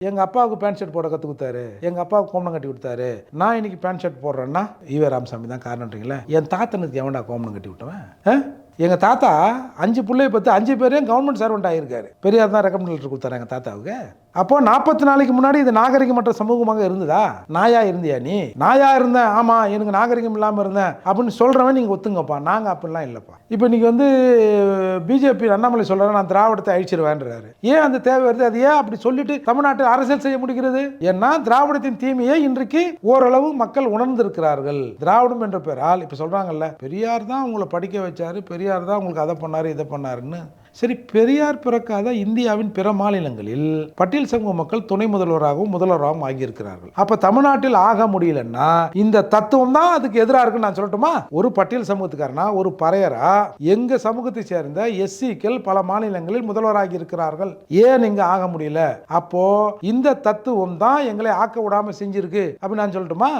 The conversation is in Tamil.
எங்க அப்பாவுக்கு பேண்ட் ஷர்ட் போட கத்து கொடுத்தாரு. எங்க அப்பாவுக்கு கோமணம் கட்டி கொடுத்தாரு. நான் இன்னைக்கு பேண்ட் ஷர்ட் போடுறேன்னா ஈவே ராமசாமி தான் காரணன்றீங்களா என் தாத்தனுக்கு எவன்டா கோமணம் கட்டி விட்டவன்? ஆ? எங்க தாத்தா அஞ்சு பிள்ளைய பத்து அஞ்சு பேரையும் கவர்மெண்ட் சர்வெண்ட் ஆகியிருக்காரு பெரியார் தான் ரெக்கமெண்ட் லெட்டர் கொடுத்தாரு எங்க தாத்தாவுக்கு? அப்போது நாற்பத்தி நாளைக்கு முன்னாடி இது நாகரிகமற்ற சமூகமாக இருந்ததா? நாயா இருந்தியா நீ? நாயா இருந்தேன். ஆமாம் எனக்கு நாகரிகம் இல்லாமல் இருந்தேன். அப்படின்னு சொல்கிறவன் நீங்கள் ஒத்துங்கப்பா. நாங்கள் அப்படிலாம் இல்லைப்பா. இப்போ இன்றைக்கி வந்து பிஜேபி அண்ணாமலை சொல்கிறேன் நான் திராவிடத்தை அழிச்சிருவேன்றாரு. ஏன் அந்த தேவை வருது? அது ஏன் அப்படி சொல்லிட்டு தமிழ்நாட்டில் அரசியல் செய்ய முடிகிறது? ஏன்னா திராவிடத்தின் தீமையை இன்றைக்கு ஓரளவு மக்கள் உணர்ந்திருக்கிறார்கள். திராவிடம் என்ற பெயரால் இப்போ சொல்கிறாங்கல்ல பெரியார் தான் உங்களை படிக்க வச்சாரு பெரியார் தான் உங்களுக்கு அதை பண்ணார் இதை பண்ணாருன்னு சரி பெரியார் பிறக்காத இந்தியாவின் பிற மாநிலங்களில் பட்டியல் சமூக மக்கள் துணை முதல்வராகவும் முதல்வராகவும் ஆகியிருக்கிறார்கள். அப்ப தமிழ்நாட்டில் ஆக முடியலன்னா இந்த தத்துவம் தான் அதுக்கு எதிராக இருக்குன்னு நான் சொல்லட்டுமா? ஒரு பட்டியல் சமூகத்துக்காரனா ஒரு பறையரா எங்க சமூகத்தை சேர்ந்த எஸ்சிக்கள் பல மாநிலங்களில் முதல்வராகி இருக்கிறார்கள் ஏன் இங்க ஆக முடியல? அப்போ இந்த தத்துவம் தான் எங்களை ஆக்க விடாம செஞ்சிருக்கு அப்படின்னு நான் சொல்லட்டுமா?